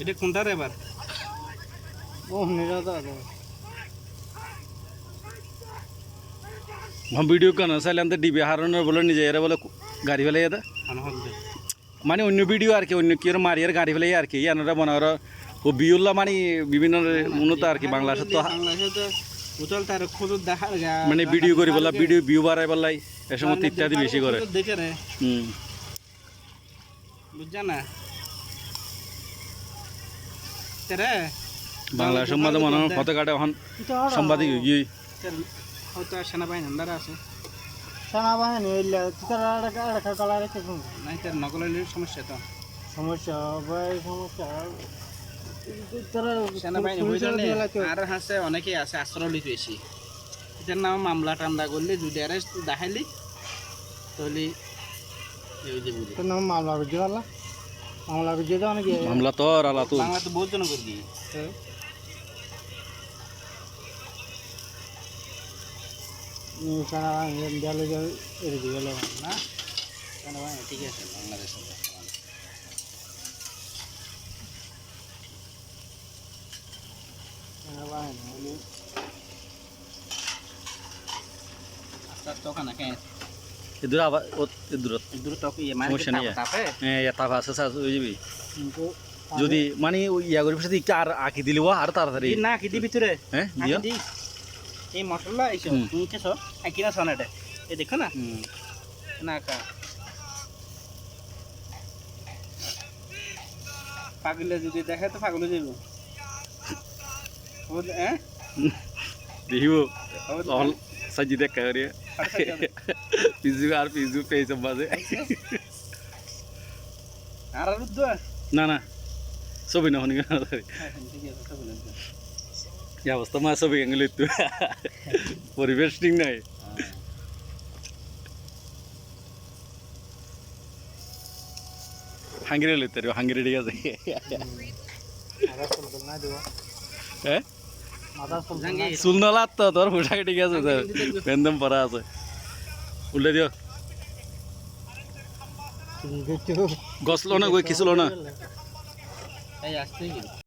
এটা কোনটার এবার? ও নিরাদা हम ভিডিও কেন চাইলে আমাদের ডিবি হারানোর বলে নিজে এরা বলে গাড়ি ফেলে যেতে মানে অন্য ভিডিও আর কি অন্য কি মারি আর গাড়ি ফেলে আর কি ইয়ানোরা মনে করো ও বিউল্লা মানে বিভিন্ন উন্নত আর কি দেখা যায় মানে ভিডিও করি বলা ভিডিও ভিউ বাড়াই বলাই এ সময় ইত্যাদি বেশি করে দেখে রে হুম বুঝছা না তেরে বাংলা সম্বাদে মনে হয় পতাকাটা এখন সাংবাদিক হয়ে গিয়ে হয়তো সেনাবাহিনী আছে। সেনাবাহিনী এলে তারা নাই তার নকলের সমস্যা তো। সমস্যা ভাই সমস্যা। আর হাসে অনেকেই আছে আশ্রয় লিখে বেশি। এটার নাম মামলা টামলা করলে যদি অ্যারেস্ট দেখাইলি তাহলে নাম মামলা করছে পারলা মামলা করছে তো অনেকে মামলা তো আর আলা তো বাংলা তো বহুত জন করবি সেনাবাহিনী গেলে এর দিয়ে গেল না সেনাবাহিনী ঠিক আছে বাংলাদেশের বর্তমানে। সেনাবাহিনী হলে ইয়ে মানে সমস্যা নেই। তাপে এটা আছে স্যার যাবি। যদি মানে ইয়া করে সাথে আর আঁকি দিলি আর তাড়াতাড়ি। এই না কি দিবি তোরে হ্যাঁ এই মশলা এইসব হুম। তুমি কেছো কিনা সনাটে এই দেখো না। না কা পাগলে যদি দেখে তো পাগলে যাইব। হ্যাঁ দেখিব। সাজি দেখা করি পিজু আর পিজু পেয়েছে বাজে আর না না ছবি না শুনি এই অবস্থা মা ছবি এগুলো একটু পরিবেশ ঠিক নাই হাঙ্গিরে লইতে হাঙ্গিরে ঠিক আছে হ্যাঁ চুল নলাত তোর পোশাক ঠিক আছে তোর পেন্দম পরা আছে। উল্টে দিও গছলো না গই খিচলো না।